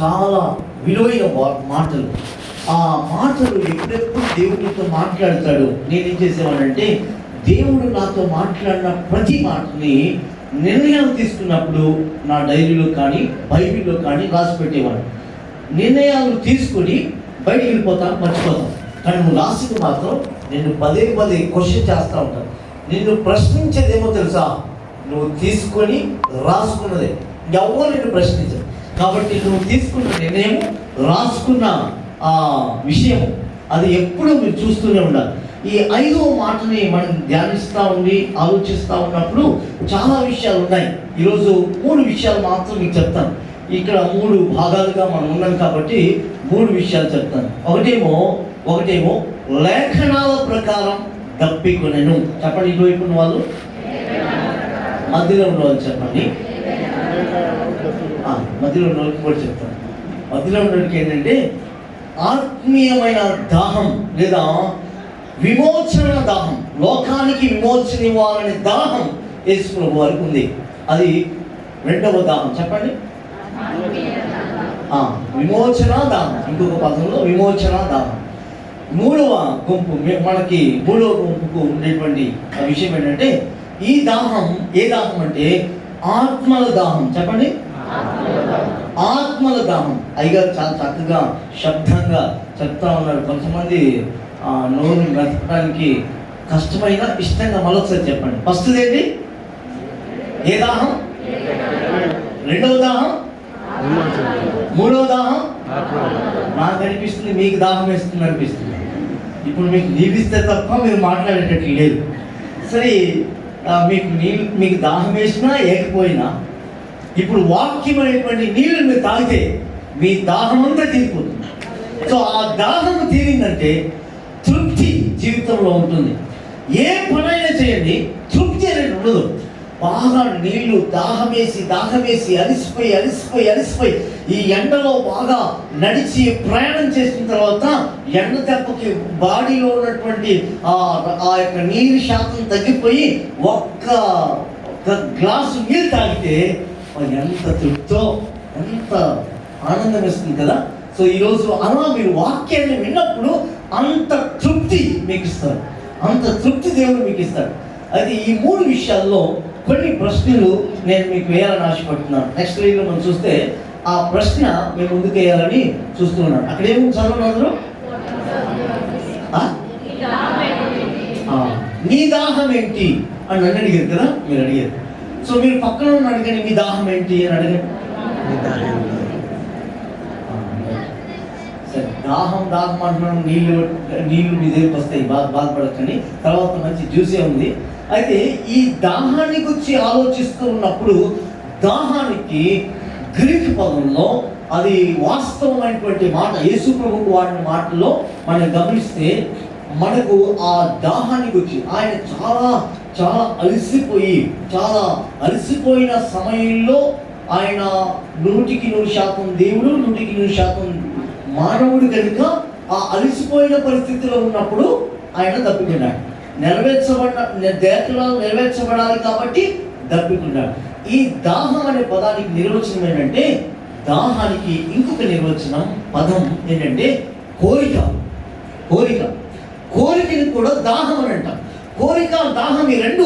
చాలా విలువైన వా- మాటలు. ఆ మాటలు ఎప్పుడెప్పుడు దేవుడితో మాట్లాడతాడు? నేనేం చేసేవానంటే దేవుడు నాతో మాట్లాడిన ప్రతి మాటని నిర్ణయాలు తీసుకున్నప్పుడు నా డైరీలో కానీ బైబిల్లో కానీ రాసి పెట్టేవాడు. నిర్ణయాలు తీసుకొని బయటికి వెళ్ళిపోతాను మర్చిపోతాను కానీ నువ్వు రాసింది మాత్రం నిన్ను పదే పదే క్వశ్చన్ చేస్తూ ఉంటాను నిన్ను ప్రశ్నించేదేమో తెలుసా? నువ్వు తీసుకొని రాసుకున్నదే. ఎవరు నిన్ను ప్రశ్నించరు? కాబట్టి నువ్వు తీసుకున్న నిర్ణయం రాసుకున్న ఆ విషయం అది ఎప్పుడూ మీరు చూస్తూనే ఉండాలి. ఈ ఐదవ మాటని మనం ధ్యానిస్తూ ఉండి ఆలోచిస్తూ ఉన్నప్పుడు చాలా విషయాలు ఉన్నాయి. ఈరోజు మూడు విషయాలు మాత్రం మీకు చెప్తాను. ఇక్కడ మూడు భాగాలుగా మనం ఉన్నాం కాబట్టి మూడు విషయాలు చెప్తాను. ఒకటేమో ఒకటేమో లేఖనాల ప్రకారం దప్పికొనెను. చెప్పండి ఇటువైపు ఉన్న వాళ్ళు మధ్యలో ఉన్న వాళ్ళు చెప్పండి. మధ్యలో ఉన్న కూడా చెప్తాను. మధ్యలో ఉన్నవాడికి ఏంటంటే ఆత్మీయమైన దాహం లేదా విమోచన దాహం లోకానికి విమోచన ఇవ్వాలనే దాహం వేసుకున్న వారికి ఉంది. అది రెండవ దాహం. చెప్పండి. విమోచన దాహం. ఇంకొక పదంలో విమోచన దాహం. మూడవ గుంపు మనకి మూడవ గుంపుకు ఉండేటువంటి విషయం ఏంటంటే ఈ దాహం ఏ దాహం అంటే ఆత్మల దాహం. చెప్పండి. ఆత్మల దాహం అయ్యగారు చాలా చక్కగా శబ్దంగా చెప్తా ఉన్నాడు కొంతమంది ఆ, నోరు బ్రతకడానికి కష్టమైన ఇష్టంగా మరొకసారి చెప్పండి. ఫస్ట్ ఏంటి? ఏ దాహం? రెండవ దాహం? మూడవ దాహం? నాకు అనిపిస్తుంది మీకు దాహం వేస్తుంది అనిపిస్తుంది. ఇప్పుడు మీకు నీళ్ళిస్తే తప్ప మీరు మాట్లాడేటట్లు లేదు. సరే మీకు నీళ్ళు మీకు దాహం వేసినా ఏకపోయినా ఇప్పుడు వాక్యం అనేటువంటి నీళ్ళు మీరు తాగితే మీ దాహం అంతా తీరిపోతుంది. సో ఆ దాహం తీరిందంటే తృప్తి జీవితంలో ఉంటుంది. ఏ పనైనా చేయండి తృప్తి అనేది ఉండదు. బాగా నీళ్ళు దాహమేసి దాహమేసి అలిసిపోయి అలిసిపోయి అలిసిపోయి ఈ ఎండలో బాగా నడిచి ప్రయాణం చేసిన తర్వాత ఎండ దెబ్బకి బాడీలో ఉన్నటువంటి ఆ ఆ యొక్క నీరు శాతం తగ్గిపోయి ఒక్క ఒక్క గ్లాసు నీళ్ళు తాగితే ఎంత తృప్తో ఎంత ఆనందం వేస్తుంది కదా? సో ఈరోజు అలా మీరు వాక్యాన్ని విన్నప్పుడు అంత తృప్తి మీకు ఇస్తారు అంత తృప్తి దేవుడు మీకు ఇస్తాడు అయితే ఈ మూడు విషయాల్లో కొన్ని ప్రశ్నలు నేను మీకు వేయాలని ఆశపడుతున్నాను. నెక్స్ట్ లైన్లో మనం చూస్తే ఆ ప్రశ్న మేము ముందుకు వేయాలని చూస్తున్నాను అక్కడ ఆ? ఆ, నీ దాహం ఏంటి? అని నన్ను అడిగారు కదా? మీరు అడిగారు. సో మీరు పక్కన ఉన్న అడగండి మీ దాహం ఏంటి అని అడగండి. సరే దాహం దాహం అంటున్నాను నీళ్ళు నీళ్ళు మీ దగ్గరికి వస్తాయి బాధ బాధపడకండి. తర్వాత మంచి జ్యూసే ఉంది. అయితే ఈ దాహాన్ని గురించి ఆలోచిస్తూ ఉన్నప్పుడు దాహానికి గ్రీక్ పదంలో అది వాస్తవమైనటువంటి మాట యేసు ప్రభుకు వాడిన మాటల్లో మనం గమనిస్తే మనకు ఆ దాహాన్ని గురించి ఆయన చాలా చాలా అలసిపోయి చాలా అలసిపోయిన సమయంలో ఆయన నూటికి నూరు శాతం దేవుడు నూటికి నూరు శాతం మానవుడు కనుక ఆ అలసిపోయిన పరిస్థితిలో ఉన్నప్పుడు ఆయన తప్పుకున్నాడు నెరవేర్చబడిన దేవతలు నెరవేర్చబడాలి కాబట్టి దప్పికున్నాడు ఈ దాహం అనే పదానికి నిర్వచనం ఏంటంటే దాహానికి ఇంకొక నిర్వచనం పదం ఏంటంటే కోరిక. కోరిక. కోరికని కూడా దాహం అని అంటాం. కోరిక దాహం ఈ రెండు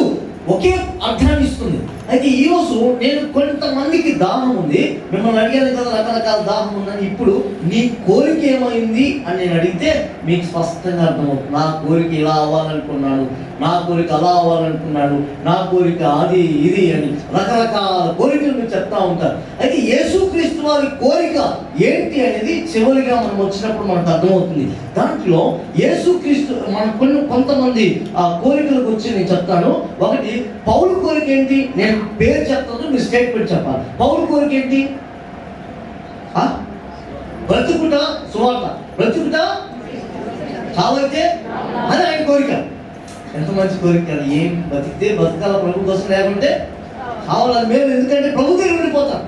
ఒకే అర్థాన్ని ఇస్తుంది. అయితే ఈరోజు నేను కొంతమందికి దాహం ఉంది. మిమ్మల్ని అడిగాను కదా రకరకాల దాహం ఉందని. ఇప్పుడు నీ కోరిక ఏమైంది అని నేను అడిగితే మీకు స్పష్టంగా అర్థమవుతుంది. నా కోరిక ఇలా అవ్వాలనుకున్నాను. నా కోరిక అలా అవ్వాలనుకున్నాడు నా కోరిక అది ఇది అని రకరకాల కోరికలు చెప్తా ఉంటారు. అయితే యేసుక్రీస్తు వారి కోరిక ఏంటి అనేది చివరిగా మనం వచ్చినప్పుడు మనకు అర్థమవుతుంది. దాంట్లో యేసుక్రీస్తు మన కొన్ని కొంతమంది ఆ కోరికల గురించి నేను చెప్తాను. ఒకటి పౌరు కోరిక ఏంటి? నేను పేరు చెప్తాను మీ స్టేట్మెంట్ చెప్పాలి. పౌరు కోరిక ఏంటి? బ్రతుకుట సువార్త. బ్రతుకుట చావైతే? అది ఆయన కోరిక. ఎంత మంచి కోరిక కదా ఏం బతికితే బతకాల ప్రభు కోసం లేకుంటే కావాలని మేము ఎందుకంటే ప్రభు దగ్గర ఉండిపోతాం.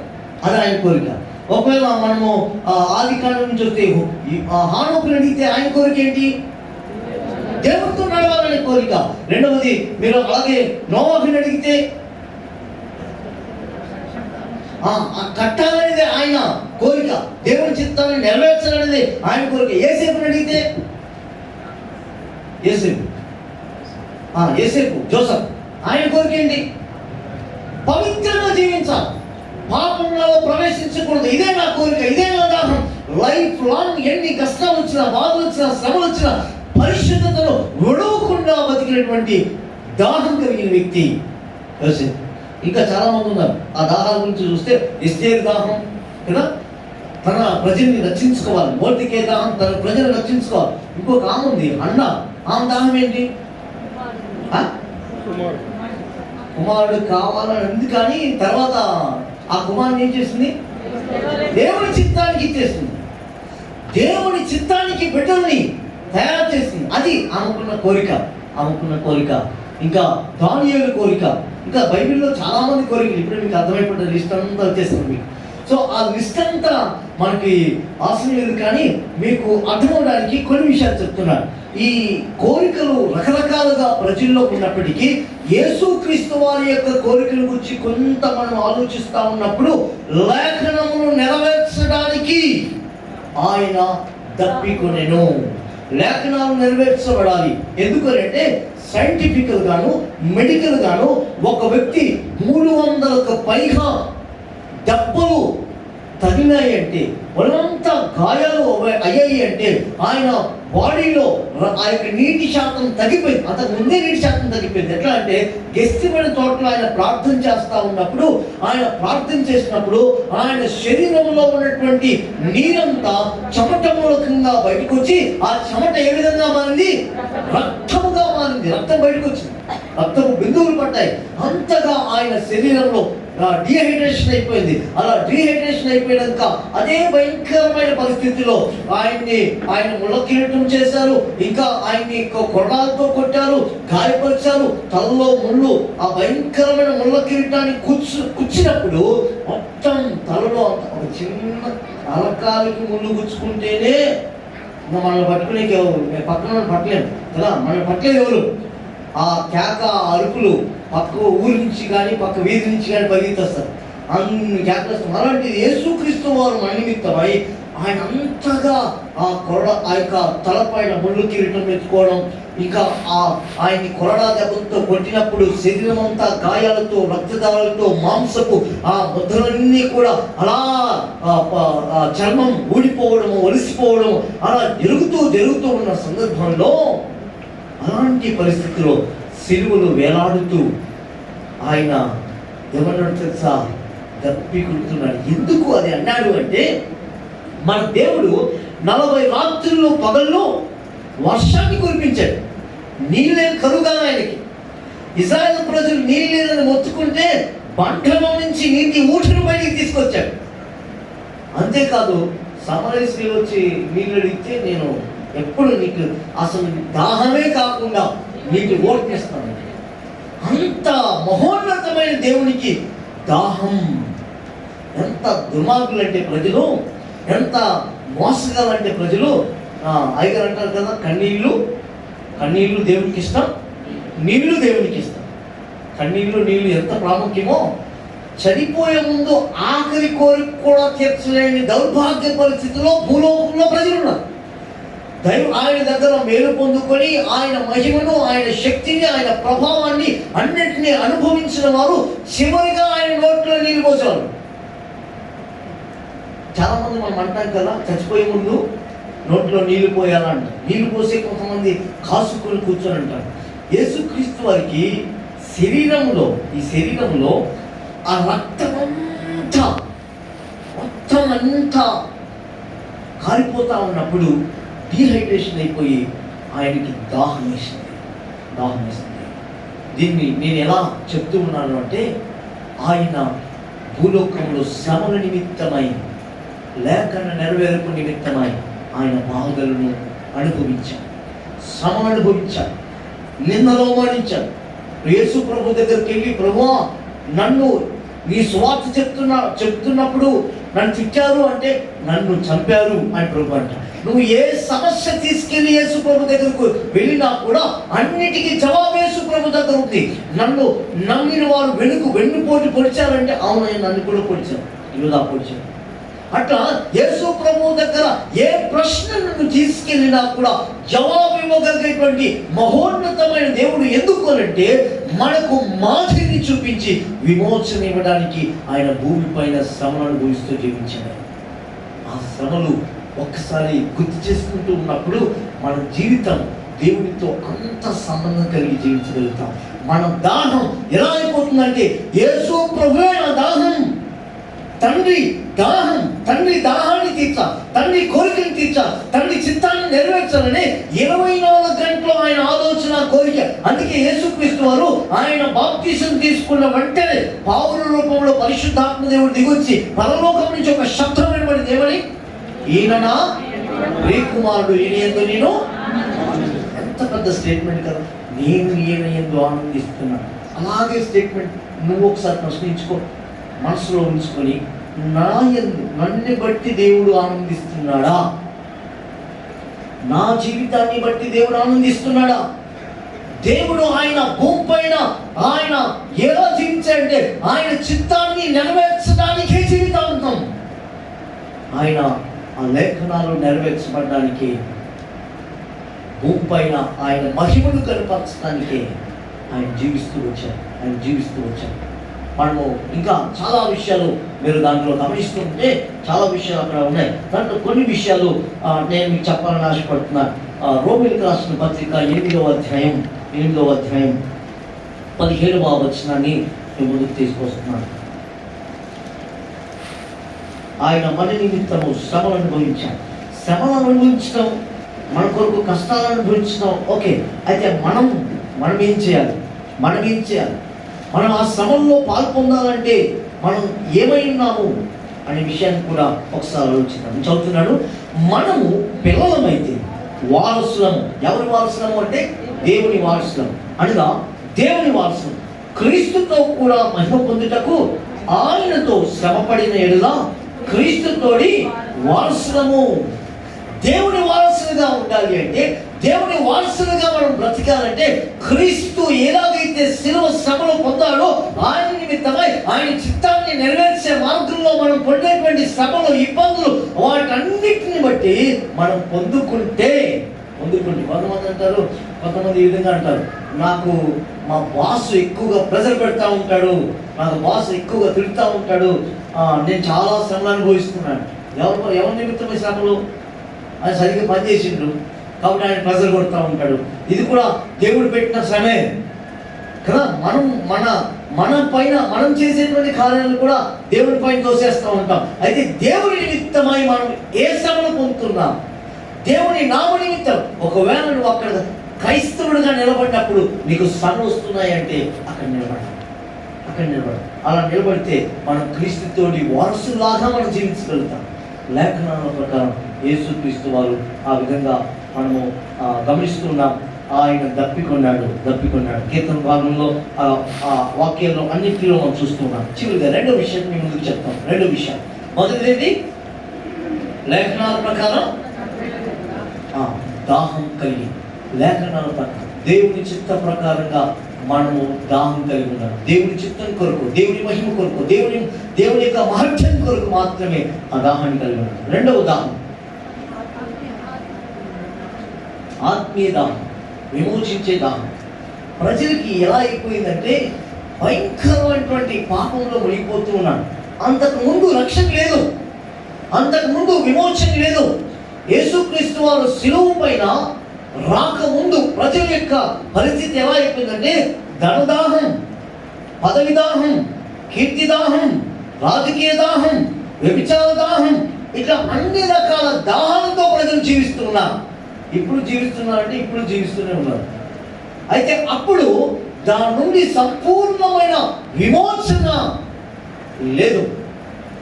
అది ఆయన కోరిక. ఒకవేళ మనము ఆది కాండం నుంచి వస్తే హానోకుని అడిగితే ఆయన కోరిక ఏంటి? దేవుడితో నడవాలనే కోరిక. రెండవది మీరు అలాగే నోవాహుని అడిగితే కట్టాలనేది ఆయన కోరిక. దేవుని చిత్తాన్ని నెరవేర్చాలనేది ఆయన కోరిక. ఏసేపు అడిగితే ఏసేపు ఏసేపు జోసఫ్ ఆయన కోరికేంటి పవిత్రంగా జీవించాలి. పాపంలో ప్రవేశించకూడదు ఇదే నా కోరిక ఇదే నా దాహం లైఫ్ లాంగ్ ఎన్ని కష్టాలు వచ్చినా బాధలు వచ్చినా శ్రమలు వచ్చినా పరిశుద్ధతను విడవకుండా బతికినటువంటి దాహం కలిగిన వ్యక్తి ఇంకా చాలా మంది ఉన్నారు. ఆ దాహాల గురించి చూస్తే ఎస్టేర్ దాహం కదా? తన ప్రజల్ని రక్షించుకోవాలి. మోర్తికే దాహం తన ప్రజలను రక్షించుకోవాలి. ఇంకొక ఆమె ఉంది అన్న. ఆమె దాహం ఏంటి? కుమారుడు. కావాలని ఉంది కానీ తర్వాత ఆ కుమారుని ఏం చేసింది దేవుని చిత్తానికి ఇచ్చేసింది దేవుని చిత్తానికి బిడ్డల్ని తయారు చేసింది అది ఆమెకున్న కోరిక ఆమెకున్న కోరిక. ఇంకా దానియేలు కోరిక. ఇంకా బైబిల్లో చాలా మంది కోరికలు. ఇప్పుడు మీకు అర్థమైపోతుంది. లిస్ట్ అంతా వచ్చేస్తుంది మీకు. సో ఆ లిస్ట్ అంతా మనకి అవసరం లేదు కానీ మీకు అర్థమవడానికి కొన్ని విషయాలు చెప్తున్నాను. ఈ కోరికలు రకరకాలుగా ప్రజల్లో ఉన్నప్పటికీ యేసుక్రీస్తు వారి యొక్క కోరికల గురించి కొంత మనం ఆలోచిస్తూ ఉన్నప్పుడు లేఖనమును నెరవేర్చడానికి ఆయన దప్పికొనెను. లేఖనాలు నెరవేర్చబడాలి. ఎందుకంటే సైంటిఫికల్ గాను మెడికల్ గాను ఒక వ్యక్తి మూడు వందలకు పైగా దెబ్బలు తగినాయి అంటే ఒళ్ళంతా గాయాలు అయ్యాయి అంటే ఆయన బాడీలో ఆ యొక్క నీటి శాతం తగ్గిపోయింది. అంతకు ముందే నీటి శాతం తగ్గిపోయింది. ఎట్లా అంటే గెస్తిమైన తోటలో ఆయన ప్రార్థన చేస్తూ ఉన్నప్పుడు ఆయన ప్రార్థన చేసినప్పుడు ఆయన శరీరంలో ఉన్నటువంటి నీరంతా చెమట మూలకంగా బయటకు వచ్చి ఆ చెమట ఏ విధంగా మారింది? రక్తముగా మారింది. రక్తం బయటకు వచ్చింది రక్తము బిందువులు పడ్డాయి. అంతగా ఆయన శరీరంలో డిహైడ్రేషన్ అయిపోయింది. అలా డిహైడ్రేషన్ అయిపోయాక అదే భయంకరమైన పరిస్థితిలో ఆయన్ని ఆయన ముళ్ళకిరీటం చేశారు. ఇంకా ఆయన్ని కొ- కొట్టారు గాయపరిచారు. తలలో ముళ్ళు ఆ భయంకరమైన ముళ్ళ కిరీటాన్ని కుచ్చు కుచ్చినప్పుడు మొత్తం తలలో ఒక చిన్న అలకాలకి ముళ్ళు గుచ్చుకుంటేనే ఇంకా మనల్ని పట్టుకునే పక్కన పట్టలేము. కదా? మనల్ని పట్టలేదు ఎవరు? ఆ కేక ఆ అరుపులు పక్క ఊరి నుంచి కానీ పక్క వీధి నుంచి కానీ పరిగెత్తేస్తారు. అన్ని కేకలేస్తాం అలాంటిది యేసుక్రీస్తు వారు మన ఆయన అంతగా ఆ కొరడ ఆ యొక్క తలపైన ముళ్ళు కిరీటం ఎత్తుకోవడం ఇంకా ఆ ఆయన్ని కొరడా దెబ్బతో కొట్టినప్పుడు శరీరం అంతా గాయాలతో రక్తదారాలతో మాంసపు ఆ ముద్రలన్నీ కూడా అలా చర్మం ఊడిపోవడము ఒలిసిపోవడము అలా జరుగుతూ జరుగుతూ ఉన్న సందర్భంలో అలాంటి పరిస్థితిలో సిలువలు వేలాడుతూ ఆయన ఎవరు తెలుసా దప్పి కుడుతున్నాడు ఎందుకు అది అన్నాడు అంటే మన దేవుడు నలభై రాత్రులు పగళ్ళు వర్షాన్ని కురిపించాడు. నీళ్ళే కరుగా ఆయనకి. ఇజ్రాయెల్ ప్రజలు నీళ్ళు లేదని మొత్తుకుంటే బంటలో నుంచి నీటి ఊటను బయటికి తీసుకొచ్చాడు. అంతేకాదు సమరేశ్వరి వచ్చి నీళ్ళు అడిగితే నేను ఎప్పుడు నీకు అసలు దాహమే కాకుండా నీకు ఓట్నిస్తాను అంత మహోన్నతమైన దేవునికి దాహం. ఎంత దుర్మార్గులు అంటే ప్రజలు ఎంత మోసగాలంటే ప్రజలు. ఐదు అంటారు కదా కన్నీళ్ళు. కన్నీళ్ళు దేవునికి ఇష్టం నీళ్ళు దేవునికి ఇష్టం. కన్నీళ్ళు నీళ్ళు ఎంత ప్రాముఖ్యమో. చనిపోయే ముందు ఆఖరి కోరిక కూడా తీర్చలేని దౌర్భాగ్య పరిస్థితిలో భూలోకంలో ప్రజలు ఉన్నారు దైవం ఆయన దగ్గర మేలు పొందుకొని ఆయన మహిమను ఆయన శక్తిని ఆయన ప్రభావాన్ని అన్నింటినీ అనుభవించిన వారు చివరిగా ఆయన నోట్లో నీళ్ళు పోసారు చాలా మంది మనం అంటాం కదా చచ్చిపోయే ముందు నోట్లో నీళ్ళు పోయాలంట. నీళ్ళు పోసే కొంతమంది కాసుకొని కూర్చొని అంటారు యేసుక్రీస్తు వారికి శరీరంలో ఈ శరీరంలో ఆ రక్తమంతా మొత్తం అంతా కారిపోతా ఉన్నప్పుడు డీహైడ్రేషన్ అయిపోయి ఆయనకి దాహం వేసింది. దాహం వేసింది. దీన్ని నేను ఎలా చెప్తూ ఉన్నాను అంటే ఆయన భూలోకంలో శ్రమల నిమిత్తమై లేఖన నెరవేర్పు నిమిత్తమై ఆయన బాధలను అనుభవించాడు. శ్రమ అనుభవించాడు. నిన్నలో మరణించాడు యేసు ప్రభు దగ్గరికి వెళ్ళి ప్రభువా నన్ను నీ సువార్త చెప్తున్నా చెప్తున్నప్పుడు నన్ను తిట్టారు అంటే నన్ను చంపారు అని ప్రభు అంటాడు. నువ్వు ఏ సమస్య తీసుకెళ్ళి యేసు ప్రభు దగ్గరకు వెళ్ళినా కూడా అన్నిటికీ జవాబు యేసు ప్రభు దగ్గర ఉంది. నన్ను నమ్మిన వారు వెనుకు వెన్నుపోటు పొడిచారంటే అవునయ్య నన్ను కూడా పొడిచాను యూదా పొడిచాను అట్లా యేసు ప్రభు దగ్గర ఏ ప్రశ్నను తీసుకెళ్ళినా కూడా జవాబు ఇవ్వగలిగేటువంటి మహోన్నతమైన దేవుడు ఎందుకు అంటే మనకు మాదిరిని చూపించి విమోచన ఇవ్వడానికి ఆయన భూమిపైన శ్రమను అనుభవిస్తూ జీవించాడు. ఆ శ్రమలు ఒక్కసారి గుర్తు చేసుకుంటూ ఉన్నప్పుడు మన జీవితం దేవునితో అంత సంబంధం కలిగి జీవించగలుగుతాం. మన దాహం ఎలా అయిపోతుందంటే యేసు ప్రభువే నా దాహం. తండ్రి దాహం తండ్రి దాహాన్ని తీర్చా తండ్రి కోరికను తీర్చా తండ్రి చిత్తాన్ని నెరవేర్చాలని ఇరవై నాలుగు గంటలు ఆయన ఆలోచన కోరిక. అందుకే యేసుక్రీస్తు వారు ఆయన బాప్తీసం తీసుకున్న వెంటనే పావుల రూపంలో పరిశుద్ధాత్మ దేవుడు దిగొచ్చి పరలోకం నుంచి ఒక శబ్దం వినబడింది ఏమని ఈయన నా ప్రియకుమారుడు ఈయన ఎందు నేను ఎంత పెద్ద స్టేట్మెంట్ కదా. నేను ఈయన ఎందు ఆనందిస్తున్నాను. అలాగే స్టేట్మెంట్ నువ్వు ఒకసారి ప్రశ్నించుకో. మనసులో ఉంచుకొని నా ఎందు నన్ను బట్టి దేవుడు ఆనందిస్తున్నాడా? నా జీవితాన్ని బట్టి దేవుడు ఆనందిస్తున్నాడా? దేవుడు ఆయన భూమి ఆయన ఎలా జీవించాడంటే ఆయన చిత్తాన్ని నెరవేర్చడానికే జీవితాంతం. ఆయన ఆ లేఖనాలు నెరవేర్చబడడానికి భూపైన ఆయన మహిమను కనపరచడానికి ఆయన జీవిస్తూ వచ్చారు. ఆయన జీవిస్తూ వచ్చారు. మనము ఇంకా చాలా విషయాలు మీరు దాంట్లో గమనిస్తుంటే చాలా విషయాలు అక్కడ ఉన్నాయి. దాంట్లో కొన్ని విషయాలు నేను మీకు చెప్పాలని ఆశపడుతున్నాను ఆ, రోమిలకు రాసిన పత్రిక ఎనిమిదవ అధ్యాయం ఎనిమిదవ అధ్యాయం పదిహేడవ వచనాన్ని నేను ముందుకు తీసుకొస్తున్నాను. ఆయన మన నిమిత్తము శ్రమలు అనుభవించాడు. శ్రమలు అనుభవించడం మన కొరకు కష్టాలు అనుభవించడం ఓకే. అయితే మనం మనం ఏం చేయాలి? మనం ఏం చేయాలి? మనం ఆ శ్రమంలో పాల్పొందాలంటే మనం ఏమై ఉన్నాము అనే విషయాన్ని కూడా ఒకసారి ఆలోచిద్దాం. చదువుతున్నాడు మనము పిల్లలమైతే వారసులము. ఎవరి వారసులము అంటే దేవుని వారసులం అనగా దేవుని వారసులం. క్రీస్తుతో కూడా మహిమ పొందుటకు ఆయనతో శ్రమపడిన ఎడలా క్రీస్తుతోడి వారసులము. దేవుని వారసులుగా ఉండాలి అంటే దేవుని వారసులుగా మనం బ్రతకాలంటే క్రీస్తు ఎలాగైతే శిలువ శ్రమలు పొందాడో ఆయన నిమిత్తమై ఆయన చిత్తాన్ని నెరవేర్చే మార్గంలో మనం పొందేటువంటి శ్రమలు ఇబ్బందులు వాటన్నిటిని బట్టి మనం పొందుకుంటే పొందుకుంటే కొంతమంది అంటారు కొంతమంది ఈ విధంగా అంటారు నాకు మా బాసు ఎక్కువగా ప్రెజర్ పెడతా ఉంటాడు నాకు బాస్ ఎక్కువగా తిడుతూ ఉంటాడు. నేను చాలా శ్రమలు అనుభవిస్తున్నాను. ఎవరు ఎవరి నిమిత్తమై శ్రమలు? అని సరిగ్గా పనిచేసిండు. కాబట్టి ఆయన ప్రెజర్ కొడుతూ ఉంటాడు. ఇది కూడా దేవుడు పెట్టిన శ్రమే. కదా? మనం మన మన పైన మనం చేసేటువంటి కార్యాలను కూడా దేవుని పైన తోసేస్తూ ఉంటాం. అయితే దేవుని నిమిత్తమై మనం ఏ శ్రమను పొందుతున్నాం? దేవుని నామ నిమిత్తం. ఒకవేళ నువ్వు అక్కడ క్రైస్తవుడిగా నిలబడినప్పుడు నీకు శ్రమ వస్తున్నాయంటే అక్కడ నిలబడాలి. అక్కడ నిలబడతాం అలా నిలబడితే మనం క్రీస్తుతోటి వారసులాగా మనం జీవించగలుగుతాం. లేఖనాల ప్రకారం యేసుక్రీస్తు వారు ఆ విధంగా మనము గమనిస్తున్నాం ఆయన దప్పికొన్నాడు దప్పికొన్నాడు. కీర్తన భాగంలో ఆ వాక్యంలో వాక్యాల్లో అన్నింటిలో మనం చూస్తున్నాం. చివరిగా రెండో విషయం మేము ముందుకు చెప్తాం. రెండో విషయం. మొదటిది లేఖనాల ప్రకారం? దాహం కలిగి. లేఖనాల ప్రకారం. దేవుని చిత్త ప్రకారంగా మనము దాహం కలిగి ఉన్నాం. దేవుని చిత్తం కొరకు దేవుని మహిమ కొరకు దేవుని దేవుని యొక్క మహత్యం కొరకు మాత్రమే ఆ దాహాన్ని కలిగి ఉన్నాం. రెండవ దాహం. ఆత్మీయ దాహం విమోచించే దాహం. ప్రజలకి ఎలా అయిపోయిందంటే భయంకరమైనటువంటి పాపంలో మునిగిపోతూ ఉన్నాడు. అంతకు ముందు రక్షణ లేదు. అంతకు ముందు విమోచన లేదు. యేసుక్రీస్తు వారు శిలువు పైన రాకముందు ప్రజల యొక్క పరిస్థితి ఎలా అయిపోయిందంటే ధనదాహం పదవి దాహం కీర్తి దాహం రాజకీయ దాహం వ్యభిచార దాహం ఇట్లా అన్ని రకాల దాహాలతో ప్రజలు జీవిస్తున్నారు. ఇప్పుడు జీవిస్తున్నారంటే ఇప్పుడు జీవిస్తూనే ఉన్నారు. అయితే అప్పుడు దాని నుండి సంపూర్ణమైన విమోచన లేదు.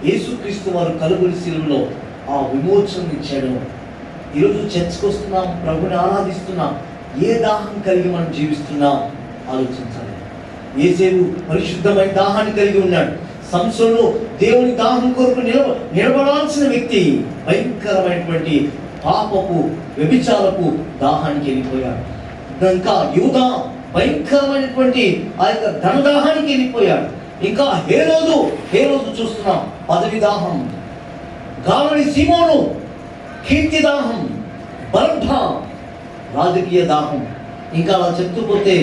యేసుక్రీస్తు వారు కలుగురి శిలువలో ఆ విమోచన ఇచ్చాడు. ఈరోజు చర్చ్కి వస్తున్నాం ప్రభుని ఆరాధిస్తున్నాం. ఏ దాహం కలిగి మనం జీవిస్తున్నాం? ఆలోచించాలి. ఏసేవు పరిశుద్ధమైన దాహాన్ని కలిగి ఉన్నాడు. సంసంలో దేవుని దాహం కొరకు నిలబ నిలబడాల్సిన వ్యక్తి భయంకరమైనటువంటి పాపపు వ్యభిచారపు దాహానికి వెళ్ళిపోయాడు. ఇంకా యువత భయంకరమైనటువంటి ఆ యొక్క ధనదాహానికి వెళ్ళిపోయాడు. ఇంకా హే రోజు హే రోజు చూస్తున్నాం. పదవి దాహం. కావలి సీమోను కీర్తి దాహం బర్భ రాజకీయ దాహం. ఇంకా అలా చెప్తూ పోతే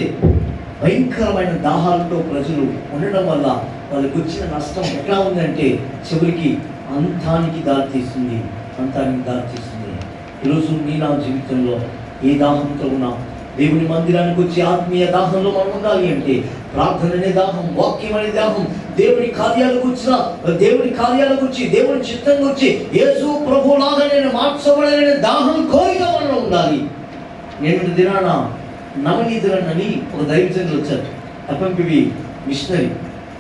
భయంకరమైన దాహాలతో ప్రజలు ఉండడం వల్ల వాళ్ళకి వచ్చిన నష్టం ఎట్లా ఉందంటే చివరికి అంతానికి దారితీస్తుంది అంతానికి దారితీస్తుంది ఈరోజు నీ నా జీవితంలో ఏ దాహంతో ఉన్నాం దేవుని మందిరానికి వచ్చి ఆత్మీయ దాహంలో మనం ఉండాలి అంటే ప్రార్థన అనే దాహం వాక్యం అనే దాహం దేవుని కార్యాలకు వచ్చిన దేవుని కార్యాలకు వచ్చి దేవుని చిత్తం గురించి యేసు ప్రభులాగా నేను మార్చబడలేని దాహం కోరిక మనలో ఉండాలి. నేను దినాన నవనీతులన్నని ఒక దైవజనులు వచ్చారు. FMPV missionary.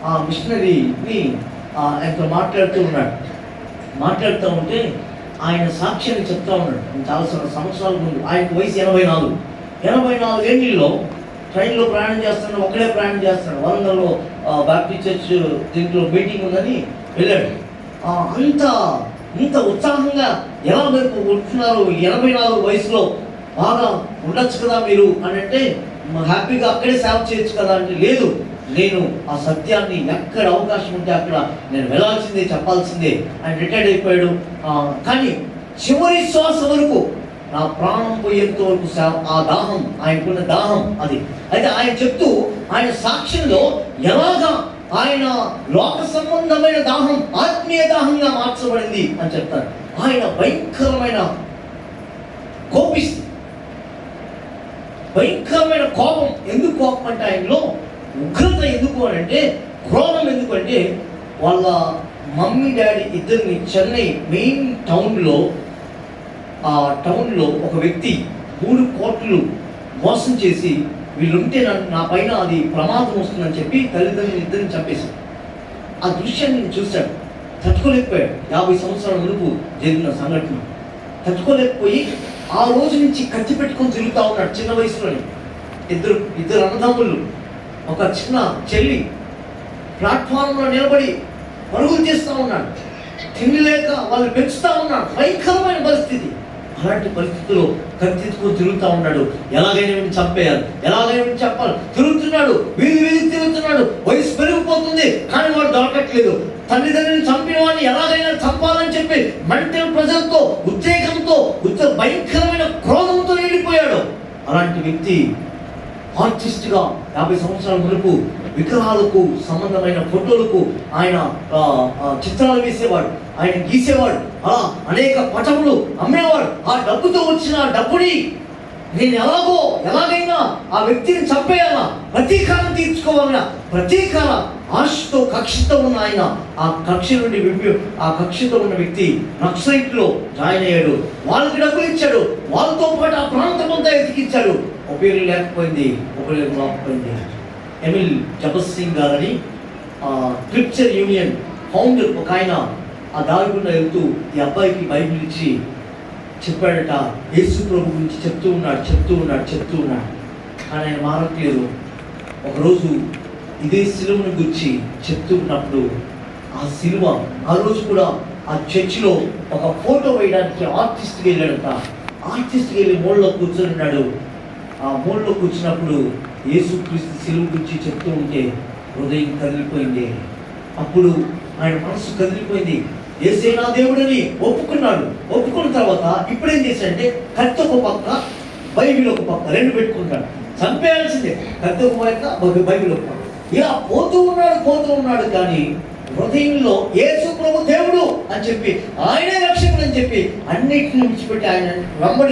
ఆ మిషనరీని ఆయనతో మాట్లాడుతూ ఉన్నాడు. మాట్లాడుతూ ఉంటే ఆయన సాక్ష్యాన్ని చెప్తా ఉన్నాడు. చాలా సంవత్సరాల ముందు ఆయన వయసు ఎనభై నాలుగు. ఎనభై నాలుగు ఏళ్ళలో ట్రైన్లో ప్రయాణం చేస్తున్నాడు ఒకడే ప్రయాణం చేస్తున్నాడు. వరంగల్లో బాప్టిస్ట్ చర్చ్ దీంట్లో మీటింగ్ ఉందని వెళ్ళాడు. అంత ఇంత ఉత్సాహంగా ఎలా మీరు ఉంటున్నారు ఎనభై నాలుగు వయసులో బాగా ఉండొచ్చు కదా మీరు అని అంటే హ్యాపీగా అక్కడే సేవ చేయొచ్చు కదా అంటే లేదు. నేను ఆ సత్యాన్ని ఎక్కడ అవకాశం ఉంటే అక్కడ నేను వెళ్ళాల్సిందే చెప్పాల్సిందే. ఆయన రిటైర్డ్ అయిపోయాడు. కానీ చివరి శ్వాస వరకు నా ప్రాణం పోయేంత వరకు సా- ఆ దాహం ఆయనకున్న దాహం అది. అయితే ఆయన చెప్తూ ఆయన సాక్ష్యంలో ఎలాగా ఆయన లోక సంబంధమైన దాహం ఆత్మీయ దాహంగా మార్చబడింది అని చెప్తారు. ఆయన భయంకరమైన కోపిస్తుంది. భయంకరమైన కోపం ఎందుకు కోపం అంటే ఆయనలో? ఉగ్రత ఎందుకు అని అంటే క్రోధం ఎందుకంటే వాళ్ళ మమ్మీ డాడీ ఇద్దరిని చెన్నై మెయిన్ టౌన్లో ఆ టౌన్లో ఒక వ్యక్తి మూడు కోట్లు మోసం చేసి వీళ్ళుంటే నా- పైన అది ప్రమాదం వస్తుందని చెప్పి తల్లిదండ్రులు ఇద్దరిని చంపేశారు. ఆ దృశ్యాన్ని నేను చూశాడు తట్టుకోలేకపోయాడు యాభై సంవత్సరాల మునుపు జరిగిన సంఘటన. తట్టుకోలేకపోయి ఆ రోజు నుంచి కత్తి పెట్టుకొని తిరుగుతా ఉన్నాడు చిన్న వయసులోనే. ఇద్దరు ఇద్దరు అన్నదమ్ములు ఒక చిన్న చెల్లి ప్లాట్ఫామ్లో నిలబడి పరుగులు చేస్తూ ఉన్నాడు. తిండి లేక వాళ్ళు పెంచుతూ ఉన్నాడు. భయంకరమైన పరిస్థితి. అలాంటి పరిస్థితుల్లో కత్తితో తిరుగుతూ ఉన్నాడు. ఎలాగైనా వీడిని చంపేయాలి. ఎలాగైనా వీడిని చెప్పాలి తిరుగుతున్నాడు. వీధి వీధి తిరుగుతున్నాడు. వయసు పెరిగిపోతుంది. కానీ వాడు దొరకట్లేదు తల్లిదండ్రులు చంపిన వాడిని ఎలాగైనా చంపాలని చెప్పి మెంటల్ ప్రజలతో ఉద్రేకంతో ఉద్ద భయంకరమైన క్రోధంతో వెళ్ళిపోయాడు అలాంటి వ్యక్తి ఆర్టిస్ట్గా యాభై సంవత్సరాల మునుపు విగ్రహాలకు సంబంధమైన ఫోటోలకు ఆయన చిత్రాలు వేసేవాడు. ఆయన గీసేవాడు. అలా అనేక పటములు అమ్మేవాడు. ఆ డబ్బుతో వచ్చిన డబ్బుని నేను ఎలాగో ఎలాగైనా ఆ వ్యక్తిని చంపేయాలా? ప్రతీకారం తీర్చుకోవాలన్నా ప్రతీకార ఆశతో కక్షతో ఉన్న ఆయన ఆ కక్ష నుండి విప్పి ఆ కక్షతో ఉన్న వ్యక్తి నక్సైట్లో జాయిన్ అయ్యాడు. వాళ్ళకి డబ్బులు ఇచ్చాడు. వాళ్ళతో పాటు ఆ ప్రాంతం అంతా ఎతికిచ్చాడు. ఉపయోగం లేకపోయింది ఉపయోగం రాకపోయింది. ఎమిల్ జబస్ సింగ్ గారని క్రిప్చర్ యూనియన్ ఫౌండర్ ఒక ఆయన ఆ దారిగుండా వెళ్తూ ఈ అబ్బాయికి బైబిల్ ఇచ్చి చెప్పాడట యేసు ప్రభు గురించి చెప్తూ ఉన్నాడు చెప్తూ ఉన్నాడు చెప్తూ ఉన్నాడు. కానీ ఆయన మారట్లేదు. ఒకరోజు ఇదే శిలువను గురించి చెప్తూ ఉన్నప్పుడు ఆ శిలువ ఆ రోజు కూడా ఆ చర్చిలో ఒక ఫోటో వేయడానికి ఆర్టిస్ట్కి వెళ్ళాడట. ఆర్టిస్ట్కి వెళ్ళి మోళ్ళలో కూర్చొని ఉన్నాడు. ఆ మోళ్ళలో కూర్చున్నప్పుడు యేసుక్రీస్తు శిలువు గురించి చెప్తూ ఉంటే హృదయం కదిలిపోయింది. అప్పుడు ఆయన మనసు కదిలిపోయింది. ఏసే నా దేవుడని ఒప్పుకున్నాడు. ఒప్పుకున్న తర్వాత ఇప్పుడేం చేశాడంటే కత్తి ఒక పక్క బైబిల్ ఒక పక్క రెండు పెట్టుకుంటాడు. చంపేయాల్సిందే. కత్తి ఒక పక్క బైబిల్ ఒక పక్క. ఇలా పోతూ ఉన్నాడు పోతూ ఉన్నాడు కానీ హృదయంలో యేసు ప్రభు దేవుడు అని చెప్పి ఆయనే రక్షకుడు అని చెప్పి అన్నిటిని విడిచిపెట్టి ఆయన వెంబడి